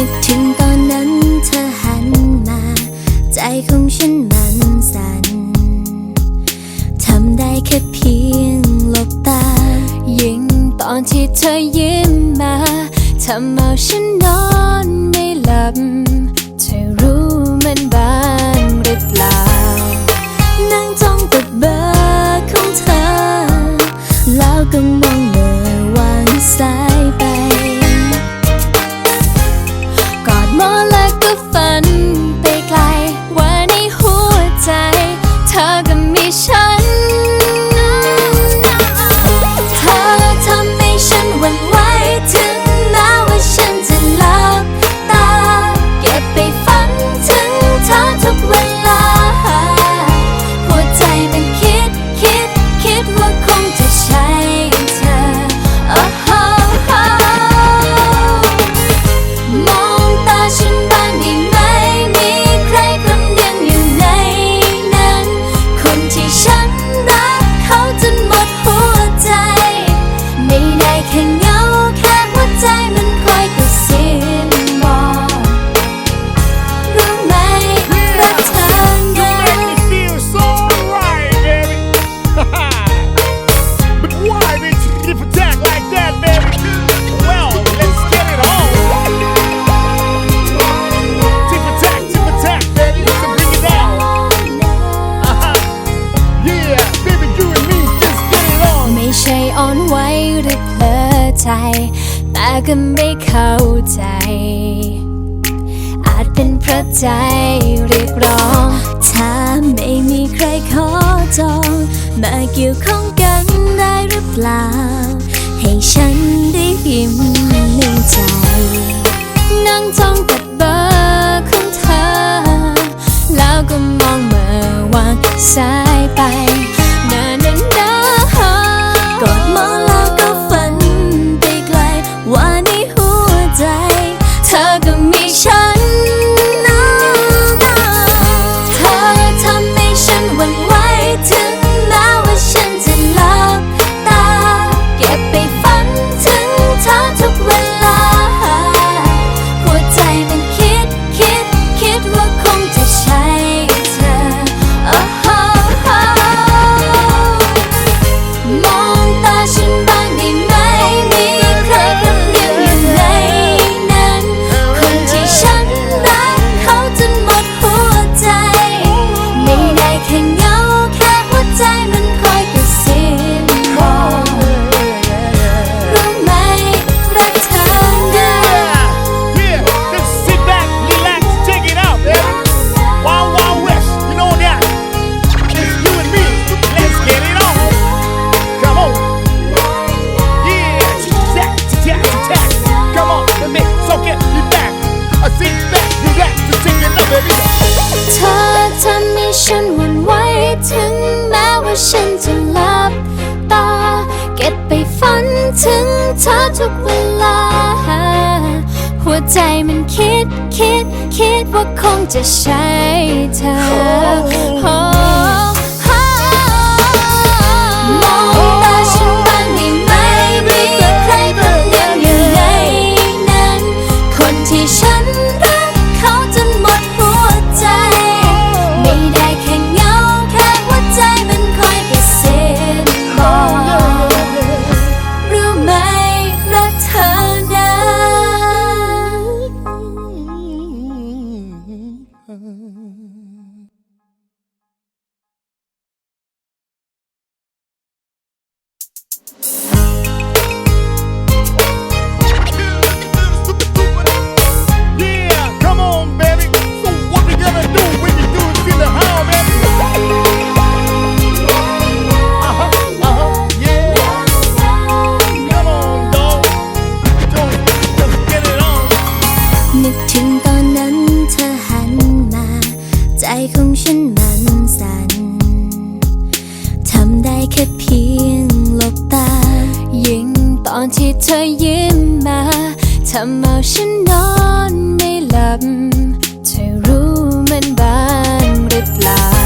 ึกถึงตอนนั้นเธอหันมา ใจของฉันมันสั่นทำได้แค่เพียงหลบตา ยิ่งตอนที่เธอยิ้มมาทำเอาฉันนอนไม่หลับ ก็ไม่เข้าใจ อาจเป็นเพราะใจเรียกร้อง ถ้าไม่มีใครขอจอง มาเกี่ยวข้องกันได้หรือเปล่า ให้ฉันได้ยิ้มในใจ นั่งจ้องกับเบอร์ของเธอ แล้วก็มองเมื่อวางสายไป เธอทำให้ฉันหวั่นไหวถึงแม้ว่าฉันจะหลับตา เก็บไปฝันถึงเธอทุกเวลา หัวใจมันคิดคิดคิดว่าคงจะใช่เธอ อนที่เธอยิ้มมาทำเอาฉันนอนไม่หลับ เธอรู้มันบ้างหรือเปล่า